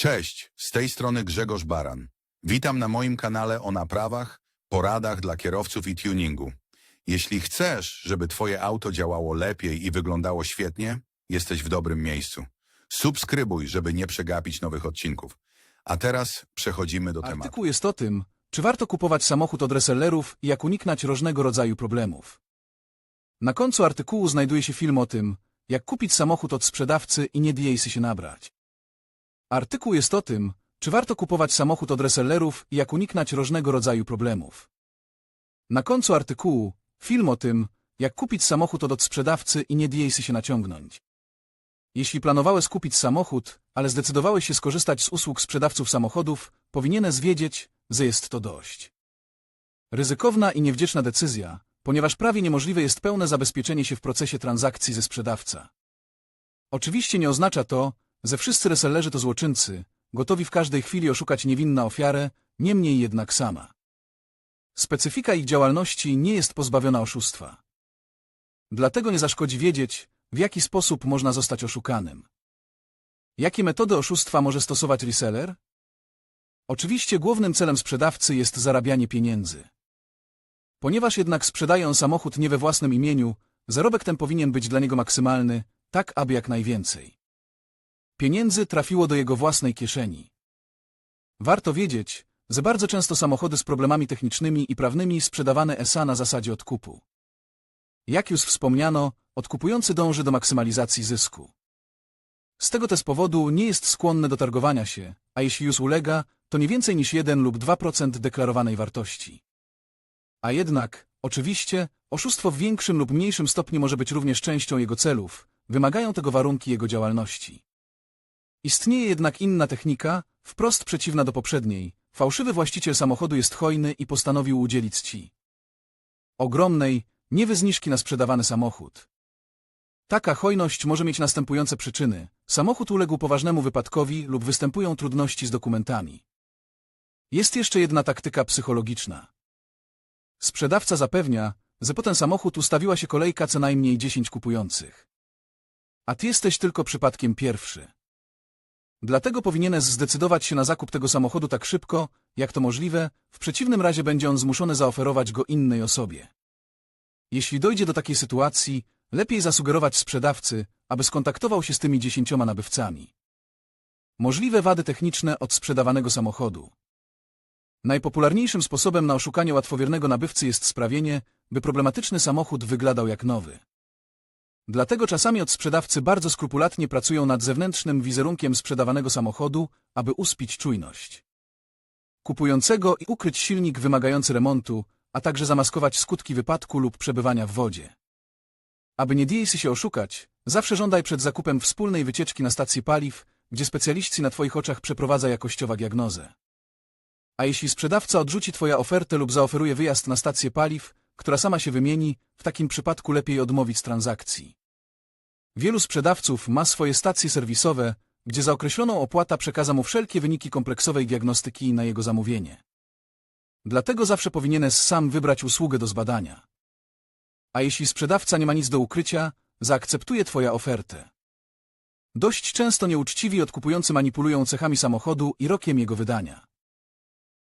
Cześć, z tej strony Grzegorz Baran. Witam na moim kanale o naprawach, poradach dla kierowców i tuningu. Jeśli chcesz, żeby Twoje auto działało lepiej i wyglądało świetnie, jesteś w dobrym miejscu. Subskrybuj, żeby nie przegapić nowych odcinków. A teraz przechodzimy do tematu. Artykuł jest o tym, czy warto kupować samochód od resellerów i jak uniknąć różnego rodzaju problemów. Na końcu artykułu znajduje się film o tym, jak kupić samochód od sprzedawcy i nie dijejsy się nabrać. Artykuł jest o tym, czy warto kupować samochód od resellerów i jak uniknąć różnego rodzaju problemów. Na końcu artykułu film o tym, jak kupić samochód od sprzedawcy i nie dijejsy się naciągnąć. Jeśli planowałeś kupić samochód, ale zdecydowałeś się skorzystać z usług sprzedawców samochodów, powinieneś wiedzieć, że jest to dość ryzykowna i niewdzięczna decyzja, ponieważ prawie niemożliwe jest pełne zabezpieczenie się w procesie transakcji ze sprzedawca. Oczywiście nie oznacza to, że wszyscy resellerzy to złoczyńcy, gotowi w każdej chwili oszukać niewinną ofiarę, niemniej jednak sama. Specyfika ich działalności nie jest pozbawiona oszustwa. Dlatego nie zaszkodzi wiedzieć, w jaki sposób można zostać oszukanym. Jakie metody oszustwa może stosować reseller? Oczywiście głównym celem sprzedawcy jest zarabianie pieniędzy. Ponieważ jednak sprzedaje on samochód nie we własnym imieniu, zarobek ten powinien być dla niego maksymalny, tak aby jak najwięcej. Pieniędzy trafiło do jego własnej kieszeni. Warto wiedzieć, że bardzo często samochody z problemami technicznymi i prawnymi sprzedawane SA na zasadzie odkupu. Jak już wspomniano, odkupujący dąży do maksymalizacji zysku. Z tego też powodu nie jest skłonny do targowania się, a jeśli już ulega, to nie więcej niż 1 lub 2% deklarowanej wartości. A jednak, oczywiście, oszustwo w większym lub mniejszym stopniu może być również częścią jego celów, wymagają tego warunki jego działalności. Istnieje jednak inna technika, wprost przeciwna do poprzedniej. Fałszywy właściciel samochodu jest hojny i postanowił udzielić ci ogromnej, niewyzniżki na sprzedawany samochód. Taka hojność może mieć następujące przyczyny. Samochód uległ poważnemu wypadkowi lub występują trudności z dokumentami. Jest jeszcze jedna taktyka psychologiczna. Sprzedawca zapewnia, że po ten samochód ustawiła się kolejka co najmniej 10 kupujących. A ty jesteś tylko przypadkiem pierwszy. Dlatego powinieneś zdecydować się na zakup tego samochodu tak szybko, jak to możliwe, w przeciwnym razie będzie on zmuszony zaoferować go innej osobie. Jeśli dojdzie do takiej sytuacji, lepiej zasugerować sprzedawcy, aby skontaktował się z tymi dziesięcioma nabywcami. Możliwe wady techniczne od sprzedawanego samochodu. Najpopularniejszym sposobem na oszukanie łatwowiernego nabywcy jest sprawienie, by problematyczny samochód wyglądał jak nowy. Dlatego czasami od sprzedawcy bardzo skrupulatnie pracują nad zewnętrznym wizerunkiem sprzedawanego samochodu, aby uspić czujność kupującego i ukryć silnik wymagający remontu, a także zamaskować skutki wypadku lub przebywania w wodzie. Aby nie dijsy się oszukać, zawsze żądaj przed zakupem wspólnej wycieczki na stacji paliw, gdzie specjaliści na Twoich oczach przeprowadza jakościowa diagnozę. A jeśli sprzedawca odrzuci Twoja ofertę lub zaoferuje wyjazd na stację paliw, która sama się wymieni, w takim przypadku lepiej odmówić transakcji. Wielu sprzedawców ma swoje stacje serwisowe, gdzie za określoną opłatę przekaza mu wszelkie wyniki kompleksowej diagnostyki na jego zamówienie. Dlatego zawsze powinieneś sam wybrać usługę do zbadania. A jeśli sprzedawca nie ma nic do ukrycia, zaakceptuje Twoja ofertę. Dość często nieuczciwi odkupujący manipulują cechami samochodu i rokiem jego wydania.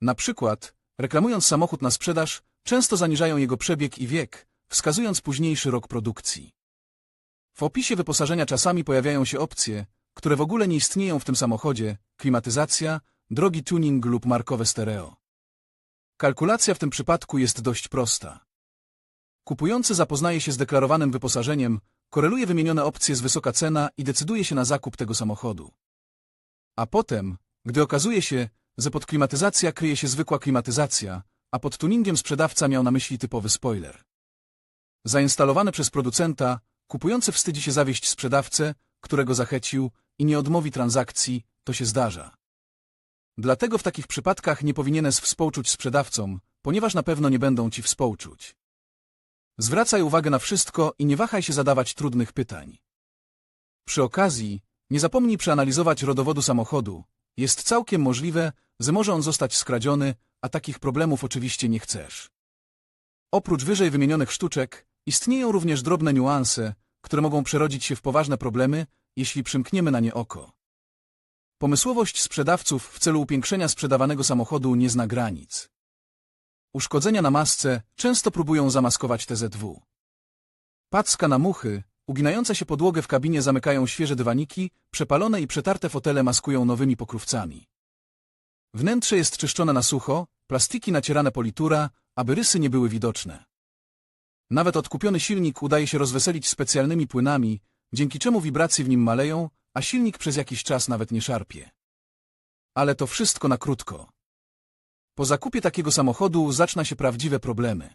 Na przykład, reklamując samochód na sprzedaż, często zaniżają jego przebieg i wiek, wskazując późniejszy rok produkcji. W opisie wyposażenia czasami pojawiają się opcje, które w ogóle nie istnieją w tym samochodzie, klimatyzacja, drogi tuning lub markowe stereo. Kalkulacja w tym przypadku jest dość prosta. Kupujący zapoznaje się z deklarowanym wyposażeniem, koreluje wymienione opcje z wysoka cena i decyduje się na zakup tego samochodu. A potem, gdy okazuje się, że pod klimatyzacja kryje się zwykła klimatyzacja, a pod tuningiem sprzedawca miał na myśli typowy spoiler. Zainstalowany przez producenta, kupujący wstydzi się zawieść sprzedawcę, którego zachęcił i nie odmówi transakcji, to się zdarza. Dlatego w takich przypadkach nie powinieneś współczuć sprzedawcom, ponieważ na pewno nie będą ci współczuć. Zwracaj uwagę na wszystko i nie wahaj się zadawać trudnych pytań. Przy okazji, nie zapomnij przeanalizować rodowodu samochodu. Jest całkiem możliwe, że może on zostać skradziony, a takich problemów oczywiście nie chcesz. Oprócz wyżej wymienionych sztuczek, istnieją również drobne niuanse, które mogą przerodzić się w poważne problemy, jeśli przymkniemy na nie oko. Pomysłowość sprzedawców w celu upiększenia sprzedawanego samochodu nie zna granic. Uszkodzenia na masce często próbują zamaskować TZW. Packa na muchy, uginająca się podłogę w kabinie zamykają świeże dywaniki, przepalone i przetarte fotele maskują nowymi pokrówcami. Wnętrze jest czyszczone na sucho, plastiki nacierane politura, aby rysy nie były widoczne. Nawet odkupiony silnik udaje się rozweselić specjalnymi płynami, dzięki czemu wibracje w nim maleją, a silnik przez jakiś czas nawet nie szarpie. Ale to wszystko na krótko. Po zakupie takiego samochodu zaczną się prawdziwe problemy.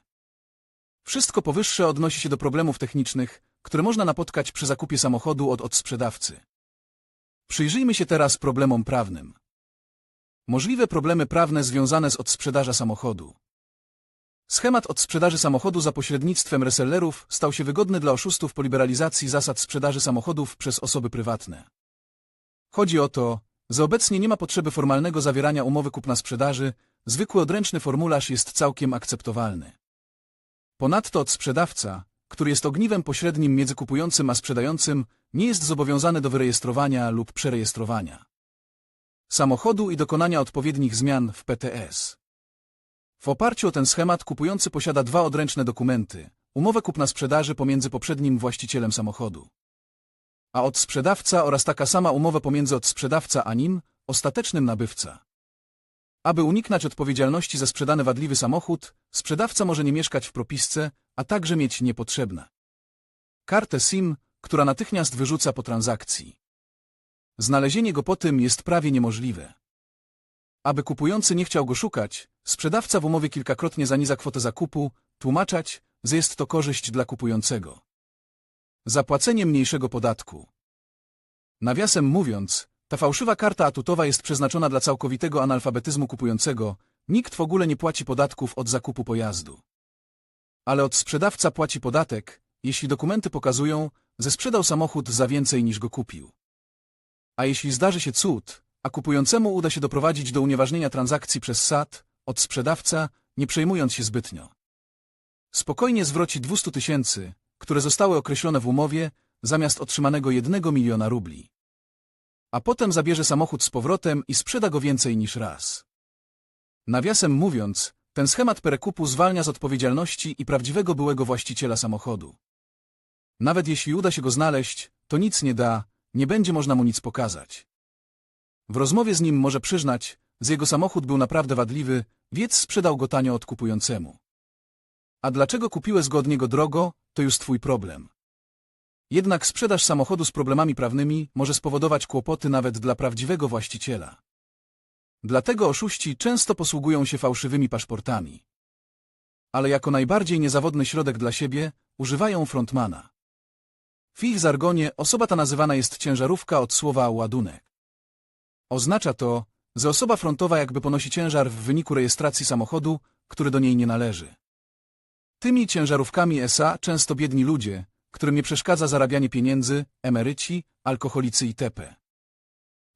Wszystko powyższe odnosi się do problemów technicznych, które można napotkać przy zakupie samochodu od odsprzedawcy. Przyjrzyjmy się teraz problemom prawnym. Możliwe problemy prawne związane z odsprzedażą samochodu. Schemat odsprzedaży samochodu za pośrednictwem resellerów stał się wygodny dla oszustów po liberalizacji zasad sprzedaży samochodów przez osoby prywatne. Chodzi o to, że obecnie nie ma potrzeby formalnego zawierania umowy kupna-sprzedaży, zwykły odręczny formularz jest całkiem akceptowalny. Ponadto odsprzedawca, który jest ogniwem pośrednim między kupującym a sprzedającym, nie jest zobowiązany do wyrejestrowania lub przerejestrowania samochodu i dokonania odpowiednich zmian w PTS. W oparciu o ten schemat kupujący posiada dwa odręczne dokumenty, umowę kupna-sprzedaży pomiędzy poprzednim właścicielem samochodu, a odsprzedawca oraz taka sama umowa pomiędzy odsprzedawca a nim, ostatecznym nabywca. Aby uniknąć odpowiedzialności za sprzedany wadliwy samochód, sprzedawca może nie mieszkać w propisce, a także mieć niepotrzebne kartę SIM, która natychmiast wyrzuca po transakcji. Znalezienie go po tym jest prawie niemożliwe. Aby kupujący nie chciał go szukać, sprzedawca w umowie kilkakrotnie zaniza kwotę zakupu, tłumaczać, że jest to korzyść dla kupującego. Zapłacenie mniejszego podatku. Nawiasem mówiąc, ta fałszywa karta atutowa jest przeznaczona dla całkowitego analfabetyzmu kupującego, nikt w ogóle nie płaci podatków od zakupu pojazdu. Ale od sprzedawca płaci podatek, jeśli dokumenty pokazują, że sprzedał samochód za więcej niż go kupił. A jeśli zdarzy się cud, a kupującemu uda się doprowadzić do unieważnienia transakcji przez SAT, od sprzedawca, nie przejmując się zbytnio. Spokojnie zwróci 200 tysięcy, które zostały określone w umowie, zamiast otrzymanego jednego miliona rubli. A potem zabierze samochód z powrotem i sprzeda go więcej niż raz. Nawiasem mówiąc, ten schemat perekupu zwalnia z odpowiedzialności i prawdziwego byłego właściciela samochodu. Nawet jeśli uda się go znaleźć, to nic nie da, nie będzie można mu nic pokazać. W rozmowie z nim może przyznać, że jego samochód był naprawdę wadliwy, więc sprzedał go tanio odkupującemu. A dlaczego kupiłeś go od niego drogo, to już twój problem. Jednak sprzedaż samochodu z problemami prawnymi może spowodować kłopoty nawet dla prawdziwego właściciela. Dlatego oszuści często posługują się fałszywymi paszportami. Ale jako najbardziej niezawodny środek dla siebie używają frontmana. W ich zargonie osoba ta nazywana jest ciężarówka od słowa ładunek. Oznacza to, że osoba frontowa jakby ponosi ciężar w wyniku rejestracji samochodu, który do niej nie należy. Tymi ciężarówkami SA często biedni ludzie, którym nie przeszkadza zarabianie pieniędzy, emeryci, alkoholicy itp.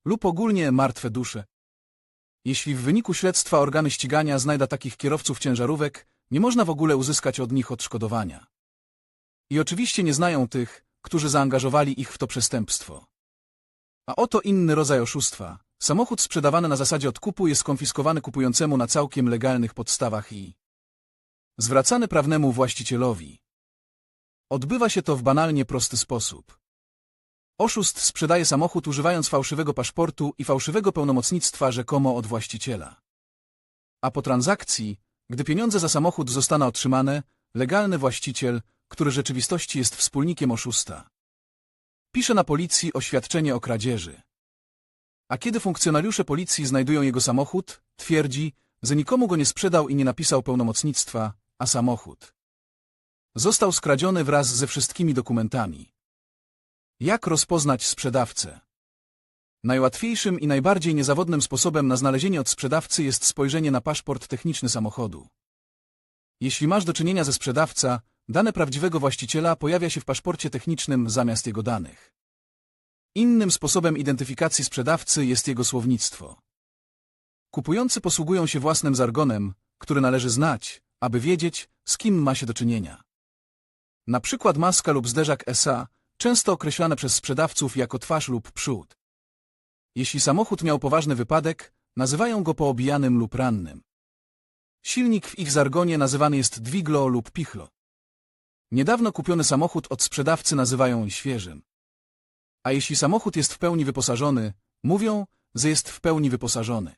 Lub ogólnie martwe dusze. Jeśli w wyniku śledztwa organy ścigania znajdą takich kierowców ciężarówek, nie można w ogóle uzyskać od nich odszkodowania. I oczywiście nie znają tych, którzy zaangażowali ich w to przestępstwo. A oto inny rodzaj oszustwa. Samochód sprzedawany na zasadzie odkupu jest konfiskowany kupującemu na całkiem legalnych podstawach i zwracany prawnemu właścicielowi. Odbywa się to w banalnie prosty sposób. Oszust sprzedaje samochód używając fałszywego paszportu i fałszywego pełnomocnictwa rzekomo od właściciela. A po transakcji, gdy pieniądze za samochód zostaną otrzymane, legalny właściciel, który w rzeczywistości jest wspólnikiem oszusta, pisze na policji oświadczenie o kradzieży. A kiedy funkcjonariusze policji znajdują jego samochód, twierdzi, że nikomu go nie sprzedał i nie napisał pełnomocnictwa, a samochód został skradziony wraz ze wszystkimi dokumentami. Jak rozpoznać sprzedawcę? Najłatwiejszym i najbardziej niezawodnym sposobem na znalezienie od sprzedawcy jest spojrzenie na paszport techniczny samochodu. Jeśli masz do czynienia ze sprzedawca, dane prawdziwego właściciela pojawia się w paszporcie technicznym zamiast jego danych. Innym sposobem identyfikacji sprzedawcy jest jego słownictwo. Kupujący posługują się własnym zargonem, który należy znać, aby wiedzieć, z kim ma się do czynienia. Na przykład maska lub zderzak SA, często określane przez sprzedawców jako twarz lub przód. Jeśli samochód miał poważny wypadek, nazywają go poobijanym lub rannym. Silnik w ich zargonie nazywany jest dwiglo lub pichlo. Niedawno kupiony samochód od sprzedawcy nazywają świeżym. A jeśli samochód jest w pełni wyposażony, mówią, że jest w pełni wyposażony.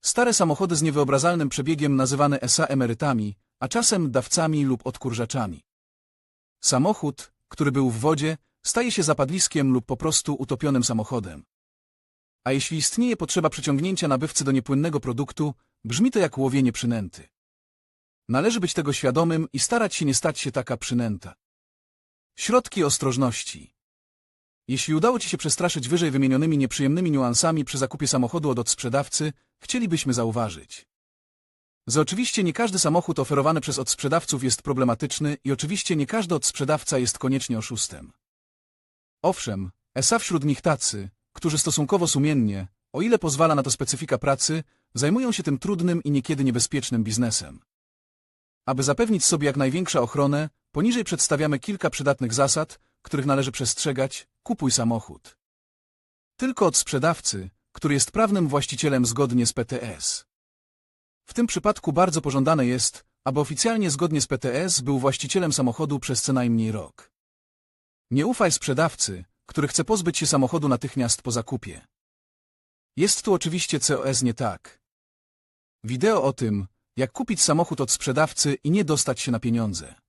Stare samochody z niewyobrażalnym przebiegiem nazywane SA emerytami, a czasem dawcami lub odkurzaczami. Samochód, który był w wodzie, staje się zapadliskiem lub po prostu utopionym samochodem. A jeśli istnieje potrzeba przyciągnięcia nabywcy do niepłynnego produktu, brzmi to jak łowienie przynęty. Należy być tego świadomym i starać się nie stać się taka przynęta. Środki ostrożności. Jeśli udało Ci się przestraszyć wyżej wymienionymi nieprzyjemnymi niuansami przy zakupie samochodu od odsprzedawcy, chcielibyśmy zauważyć, że oczywiście nie każdy samochód oferowany przez odsprzedawców jest problematyczny i oczywiście nie każdy odsprzedawca jest koniecznie oszustem. Owszem, ESA wśród nich tacy, którzy stosunkowo sumiennie, o ile pozwala na to specyfika pracy, zajmują się tym trudnym i niekiedy niebezpiecznym biznesem. Aby zapewnić sobie jak największą ochronę, poniżej przedstawiamy kilka przydatnych zasad, których należy przestrzegać, kupuj samochód. Tylko od sprzedawcy, który jest prawnym właścicielem zgodnie z PTS. W tym przypadku bardzo pożądane jest, aby oficjalnie zgodnie z PTS był właścicielem samochodu przez co najmniej rok. Nie ufaj sprzedawcy, który chce pozbyć się samochodu natychmiast po zakupie. Jest tu oczywiście COS nie tak. Wideo o tym, jak kupić samochód od sprzedawcy i nie dostać się na pieniądze.